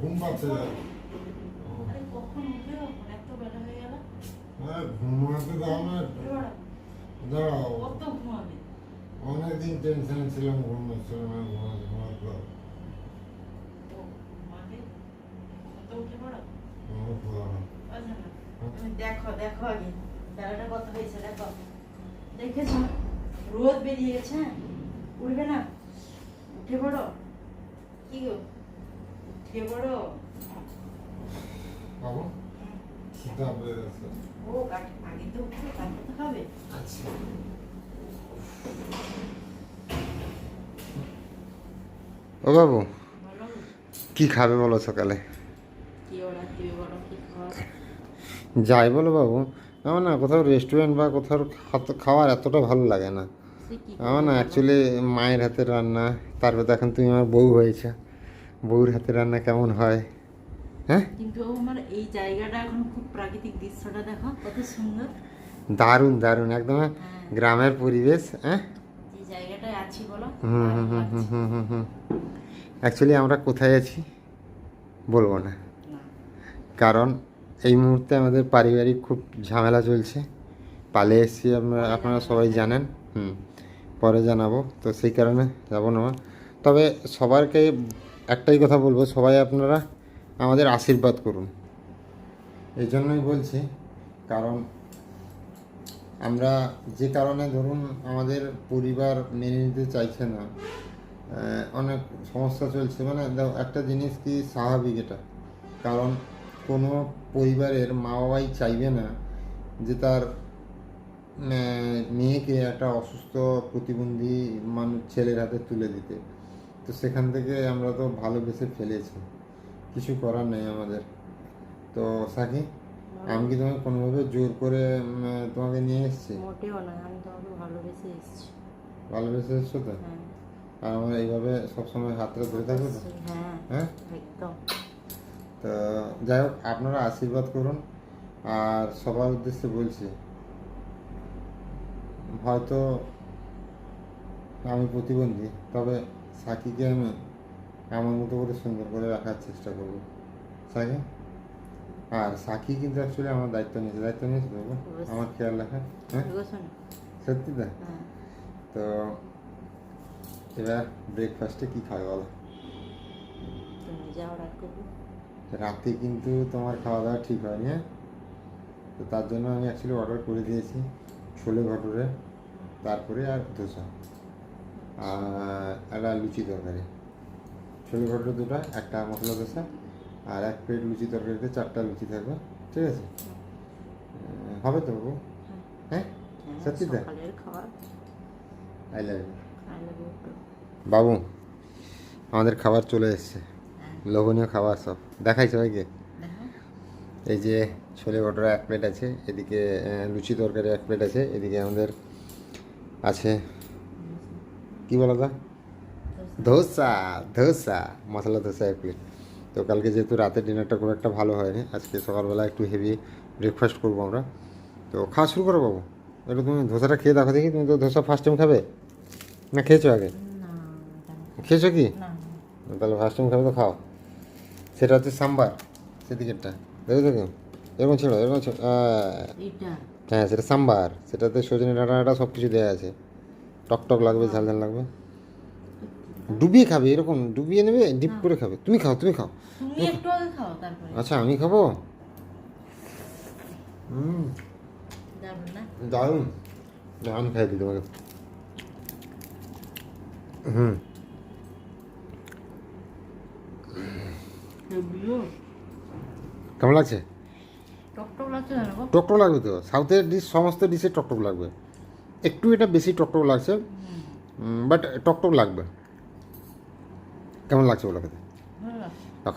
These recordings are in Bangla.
ঘুম পাচ্ছে হয়ে ঘুমাতে দাও না। দাঁড়াও। অনেকদিন টেনশন ছিলাম ঘুমাচ্ছিল না ঘুমাতে ঘুমাতে? তুমি দেখো দেখো আগে। বেলাটা কত হয়েছে দেখো। দেখেছ? রোদ বেরিয়ে গেছে হ্যাঁ? উঠবে না? উঠে পড়ো। কি গো? উঠে পড়ো। বাবু? খিদা পেয়ে গেছে। ও আগে তো উঠবে তারপর তো খাবে। আচ্ছা। ও বাবু কি খাবে বলো সকালে? যাই বলো বাবু। আমার না কোথাও রেস্টুরেন্ট বা কোথাও খাওয়ার এতটা ভালো লাগে না। আমার না অ্যাকচুয়ালি মায়ের হাতের রান্না তারপর এখন তুমি আমার বউ হয়েছে। বউর হাতের রান্না কেমন হয়? হ্যাঁ? কিন্তু আমার এই জায়গাটা এখন খুব প্রাকৃতিক দৃশ্যটা দেখো কত সুন্দর। দারুণ দারুণ একদম গ্রামের পরিবেশ হ্যাঁ? যে জায়গাটায় আছি বলো হুম হুম হুম হুম হুম অ্যাকচুয়ালি আমরা কোথায় আছি? বলব না। কারণ এই মুহূর্তে আমাদের পারিবারিক খুব ঝামেলা চলছে। পালে এসেছি আমরা, আপনারা সবাই জানেন। হুম, পরে জানাব। তো সেই কারণে যাব না। তবে সবারকে একটাই কথা বলব, সবাই আপনারা আমাদের আশীর্বাদ করুন। এই জন্যই বলছি, কারণ আমরা যে কারণে ধরুন আমাদের পরিবার মেনে নিতে চাইছে না অনেক সমস্যা চলছে। মানে একটা জিনিস কি স্বাভাবিক এটা। কারণ কোনো পরিবারের মা বাবাই চাইবে না যে তার মেয়েকে একটা অসুস্থ প্রতিবন্ধী মানুষ ছেলের হাতে তুলে দিতে। তো সেখান থেকে আমরা তো ভালোবেসে ফেলেছি। কিছু করার নেই আমাদের। তো সাকি আমি কি তোমাকে কোনোভাবে জোর করে তোমাকে নিয়ে এসেছি? মোটেও না আমি তোমাকে ভালোবেসে এসেছি। ভালোবেসে এসছো তো? হ্যাঁ। আর আমরা এইভাবে সবসময় হাতটা ধরে থাকব হ্যাঁ। হ্যাঁ? একদম। তো যাই হোক আপনারা আশীর্বাদ করুন। আর সবার উদ্দেশ্যে বলছি হয়তো আমি প্রতিবন্ধী তবে সাকিকে আমি আমার মতো করে সুন্দর করে রাখার চেষ্টা করব। সাকি? আর সাকি কিন্তু অ্যাকচুয়ালি আমার দায়িত্ব নিয়েছে। দায়িত্ব নিয়েছে তো আমার খেয়াল রাখা। হ্যাঁ? সত্যি তো? হ্যাঁ। তো এবার ব্রেকফাস্টে কী খাবে বলো? রাতে কিন্তু তোমার খাওয়া দাওয়া ঠিক হয়নি। হ্যাঁ তো তার জন্য আমি অ্যাকচুয়ালি অর্ডার করে দিয়েছি ছোলে ভটুরে তারপরে আর ধোসা আর একটা লুচি তরকারি। ছোলে ভটুরে দুটো একটা মশলা ধোসা আর এক প্লেট লুচি তরকারিতে চারটা লুচি থাকবে ঠিক আছে? হবে তো বাবু? হ্যাঁ? হ্যাঁ, সত্যি তো? I love you. বাবু আমাদের খাবার চলে এসছে। লোভনীয় খাবার সব। দেখাই সবাইকে এই যে ছোলে ভটোরা এক প্লেট আছে এদিকে লুচি তরকারি এক প্লেট আছে এদিকে আমাদের আছে কি বলো তা? ধোসা। ধোসা মশলা ধোসা এক প্লেট। তো কালকে যেহেতু রাতের ডিনারটা খুব একটা ভালো হয়নি আজকে সকালবেলা একটু হেভি ব্রেকফাস্ট করব আমরা। তো খাওয়া শুরু করো বাবু। একটু তুমি ধোসাটা খেয়ে দেখো দেখি তুমি তো ধোসা ফার্স্ট টাইম খাবে? না খেয়েছো আগে? খেয়েছো কি? তাহলে ফার্স্ট টাইম খাবে তো খাও। সেটা হচ্ছে সাম্বার সেদিকেরটা। দেখো দেখো এরকম ছিল এরকম ছিল হ্যাঁ সেটা সাম্বার সেটাতে সজনে ডাঁটা সব কিছু দেওয়া আছে। টক টক লাগবে ঝাল ঝাল লাগবে। ডুবিয়ে খাবে এরকম ডুবিয়ে নেবে ডিপ করে খাবে। তুমি খাও তুমি খাও। আচ্ছা আমি খাব? হুম। দারুণ আমি খাই দিই তোমাকে। হুম। কেমন লাগছে? টকটক লাগবে তো। সাউথের ডিশ সমস্ত ডিশে টকটক লাগবে। একটু এটা বেশি টকটক লাগছে বাট টকটক লাগবে। কেমন লাগছে বলো খেতে?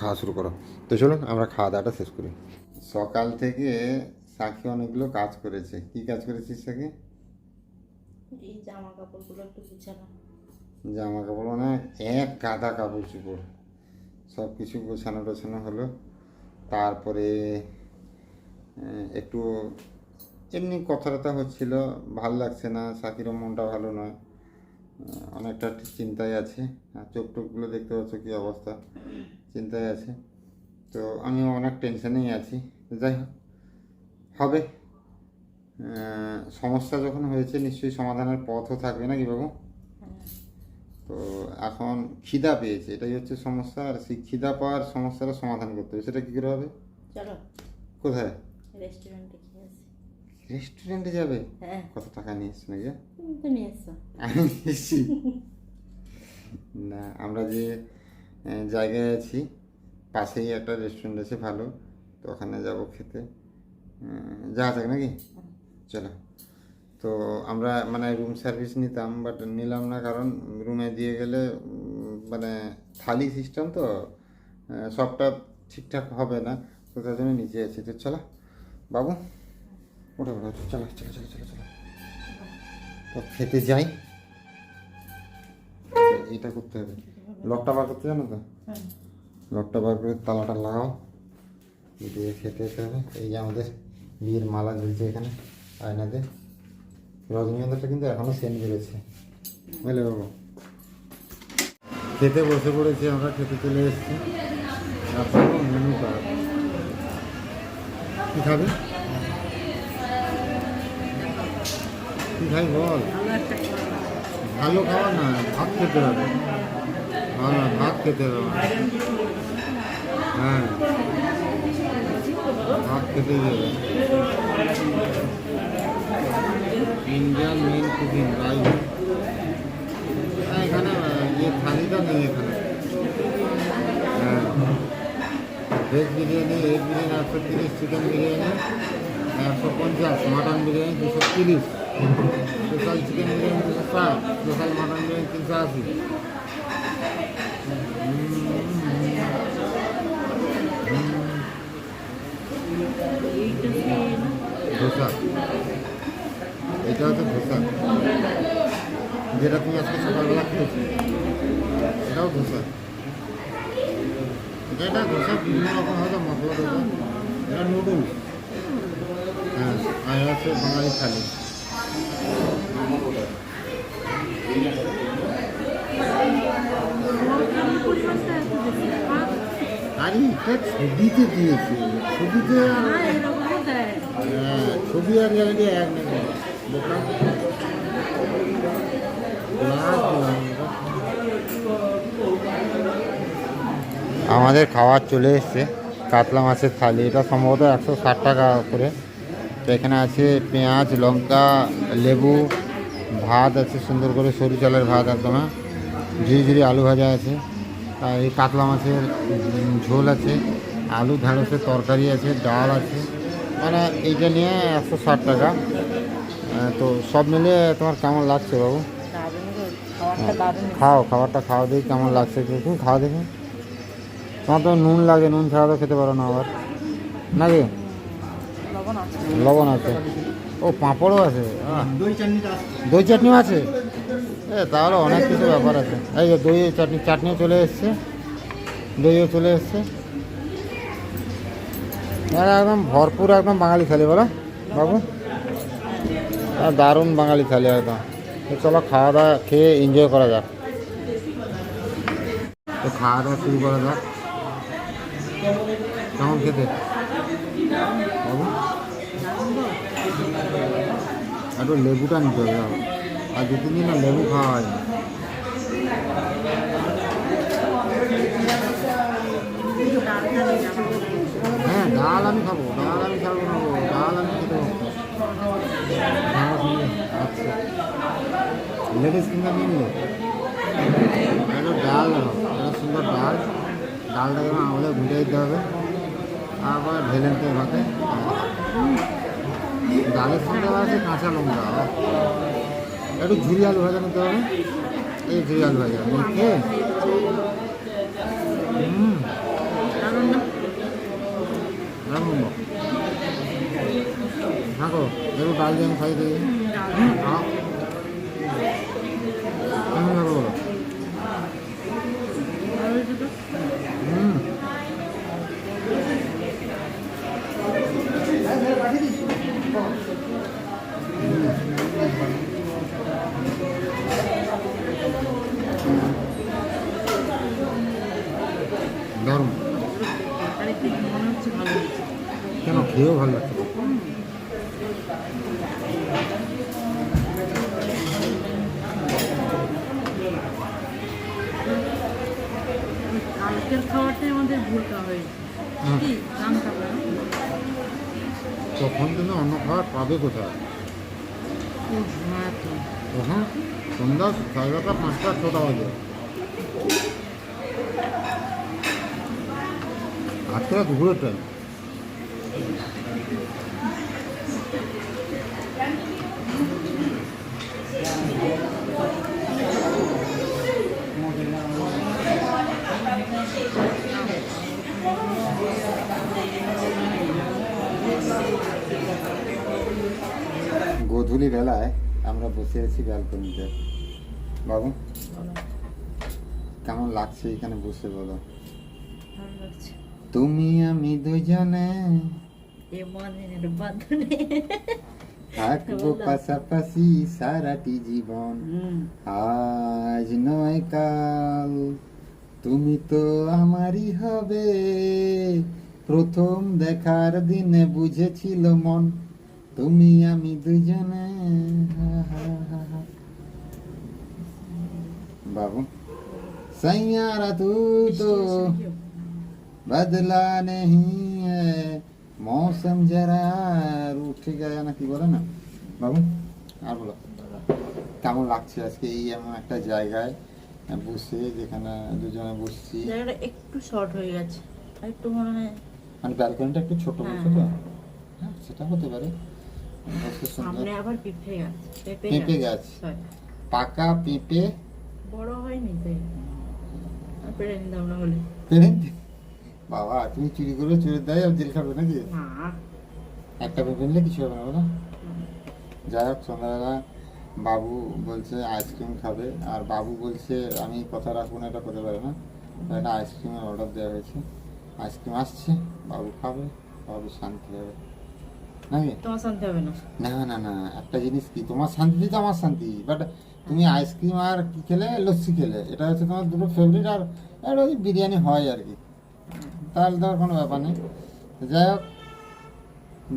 খাওয়া শুরু করো। তো চলুন আমরা খাওয়া দাওয়াটা শেষ করি। সকাল থেকে সাকি অনেকগুলো কাজ করেছে। কি কাজ করেছিস সাকি জামা কাপড়গুলো একটু গুছানো। জামা কাপড় মানে এক গাদা কাপড় চোপড়। সব কিছু গোছানো টোছানো হলো। তারপরে একটু এমনি কথাবার্তা হচ্ছিল, ভালো লাগছে না সাকিরও মনটা ভালো নয়। অনেকটা চিন্তায় আছে। আর চোখ টোকগুলো দেখতে পাচ্ছ কী অবস্থা, চিন্তায় আছে। তো আমিও অনেক টেনশনেই আছি। যাই হোক, হবে। সমস্যা যখন হয়েছে নিশ্চয়ই সমাধানের পথও থাকবে নাকি বাবু? তো এখন খিদা পেয়েছে এটাই হচ্ছে সমস্যা আর সেই খিদা পাওয়ার সমস্যাটা সমাধান করতে হবে সেটা কী করে হবে? চলো। কোথায়? রেস্টুরেন্টে রেস্টুরেন্টে যাবে? হ্যাঁ। কত টাকা নিয়ে এসছো নাকি? আমি এসেছি না আমরা যে জায়গায় আছি পাশেই একটা রেস্টুরেন্ট আছে ভালো তো ওখানে যাব খেতে। যাওয়া যাক নাকি? চলো। তো আমরা মানে রুম সার্ভিস নিতাম বাট নিলাম না কারণ রুমে দিয়ে গেলে মানে থালি সিস্টেম তো সবটা ঠিকঠাক হবে না। তো তার জন্য নিচে আছি। তো চলো বাবু ওটা ওটা চলো চলো চলো চলো চলো। তো খেতে যাই। এটা করতে হবে। লকটা বার করতে জানো তো? হুম। লকটা বার করে তালাটা লাগাও। দিয়ে খেতে যেতে হবে। এই যে আমাদের বিয়ের মালা ঝুলছে এখানে আয়নাতে। রজনীগন্ধাটা কিন্তু এখনও সেন্ট বেড়েছে। বুঝলে বাবু। খেতে বসে পড়েছি আমরা, খেতে চলে এসেছি। মেনু কার্ড খাবি? কী খাই বল? ভালো খাওয়া না, ভাত খেতে হবে। ভালো ভাত খেতে হবে হ্যাঁ। ভাত খেতে হবে। ইন্ডিয়ান মেন কুকিং রাইস এখানে ইয়ে থালিটা নেই এখানে। হ্যাঁ। ভেজ বিরিয়ানি এগ বিরিয়ানি একশো তিরিশ চিকেন বিরিয়ানি একশো পঞ্চাশ মাটন বিরিয়ানি দুশো তিরিশ। স্পেশাল চিকেন বিরিয়ানি দুশো ষাট স্পেশাল মাটন বিরিয়ানি তিনশো আশি। ধোসা। এটা হচ্ছে ধোসা। যেটা তুমি আজকে সকালবেলা খেয়েছো এটাও ধোসা। এটা এটা ধোসা বিভিন্ন রকম হয়তো মশলা ধোসা। এটা নুডলস। হ্যাঁ আর হচ্ছে বাঙালি থালি। আরে এটা ছবিতে দিয়েছে। ছবিতে আর হ্যাঁ ছবি আর গ্যারান্টি এক নেই। আমাদের খাবার চলে এসছে। কাতলা মাছের থালি। এটা সম্ভবত একশো ষাট টাকা করে। তো এখানে আছে পেঁয়াজ, লঙ্কা, লেবু, ভাত আছে, সুন্দর করে সরু চালের ভাত একদম। ঝুড়ি ঝুড়ি আলু ভাজা আছে। এই কাতলা মাছের ঝোল আছে। আলু, ঢ্যাঁড়সের তরকারি আছে, ডাল আছে। মানে এইটা নিয়ে একশো ষাট টাকা। তো সব মিলিয়ে তোমার কেমন লাগছে বাবু? খাবারটা খাও খাবারটা খাওয়া দেখি কেমন লাগছে একটু তুমি খাওয়া দেখি। তোমার তো নুন লাগে নুন ছাড়া তো খেতে পারো না আবার। নাকি? লবণ আছে। ও পাঁপড়ও আছে? আহ, দই চাটনিও আছে? এ তাহলে অনেক কিছু ব্যাপার আছে। এই যে দই চাটনি চাটনিও চলে এসছে। দইও চলে এসছে। একদম ভরপুর একদম বাঙালি খেলে বলো বাবু। দারুণ বাঙালি থালি একদম। চলো খাওয়া দাওয়া খেয়ে এনজয় করা যাক। খাওয়া দাওয়া শুরু করা যাক। কেমন খেতে? একটু লেবুটা নিতে হবে। আর দু তিন দিন না লেবু খাওয়া হয় হ্যাঁ ডাল আমি খাব, ডাল আমি খাব ডাল আমি খেতে হ্যাঁ? আচ্ছা লেডিস ফিঙ্গার নিয়ে নিলে একটা ডাল একটা সুন্দর ডাল। ডালটাকে আমাদের ঘুটে দিতে হবে। আবার ঢেলে নিতে হবে ডালের সঙ্গে আছে কাঁচা লঙ্কা একটু ঝুরি আলু ভাজা নিতে হবে। এই ঝুরি আলু ভাজা মেখে হুম। থাকো একটু ডাল দিয়ে আমি খাই দিই খাও কেমন লাগল বলো হুম খেয়েও ভালো লাগছে। খুব। কালকের খাওয়াটাই আমাদের হয়েছে কি? তখন অন্য খাবার পাবে কোথায়? তখন সন্ধ্যা এগারোটা পাঁচটা ছটা বাজে। দুপুরের টাইম গোধূলি বেলায় আমরা বসে আছি ব্যালকনিতে। বাবু কেমন লাগছে এখানে বসে বলো? ভালো লাগছে। তুমি আমি দুজনে থাকব পাশাপাশি সারাটি জীবন। আজ নয় কাল তুমি তো আমারই হবে। প্রথম দেখার দিনে বুঝেছিল মন তুমি আমি দুজনে। বাবু সাইয়ারা তু তো বদলা নেহি মৌসম যারা উঠে যায় না কি বলে না বাবু আর বলো কেমন লাগছে আজকে? এই এমন একটা জায়গায় বসে যেখানে দুজনে বসছি। একটু শর্ট হয়ে গেছে। একটু মনে হয় মানে ব্যালকনিটা একটু ছোট বলছো হ্যাঁ। তো হ্যাঁ সেটা হতে পারে। আবার পেঁপে গাছ পাকা পেঁপে? বড় হয়নি তাই পেরে নিতাম না হলে পেরে বাবা তুমি চুরি করে চুরি দেয় আর জেল খাবে নাকি? না একটা পেঁপে নিলে কিছু হবে না বলো যাই হোক সন্ধ্যাবেলা বাবু বলছে আইসক্রিম খাবে আর বাবু বলছে আমি কথা রাখব না এটা করতে পারে না। একটা আইসক্রিমের অর্ডার দেওয়া হয়েছে। আইসক্রিম আসছে বাবু খাবে বাবু শান্তি হবে। নাকি? তোমার শান্তি হবে না? না না না একটা জিনিস কি তোমার শান্তি তো আমার শান্তি বাট তুমি আইসক্রিম আর কি খেলে লস্যি খেলে? এটা হচ্ছে তোমার দুটো ফেভারিট আর বিরিয়ানি হয় আর কি। তাহলে তো আর কোনো ব্যাপার নেই। যাই হোক,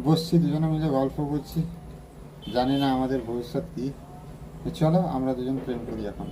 বসছি, দুজনে মিলে গল্প করছি। জানি না আমাদের ভবিষ্যৎ কী। চলো, আমরা দুজন প্রেম করি এখন।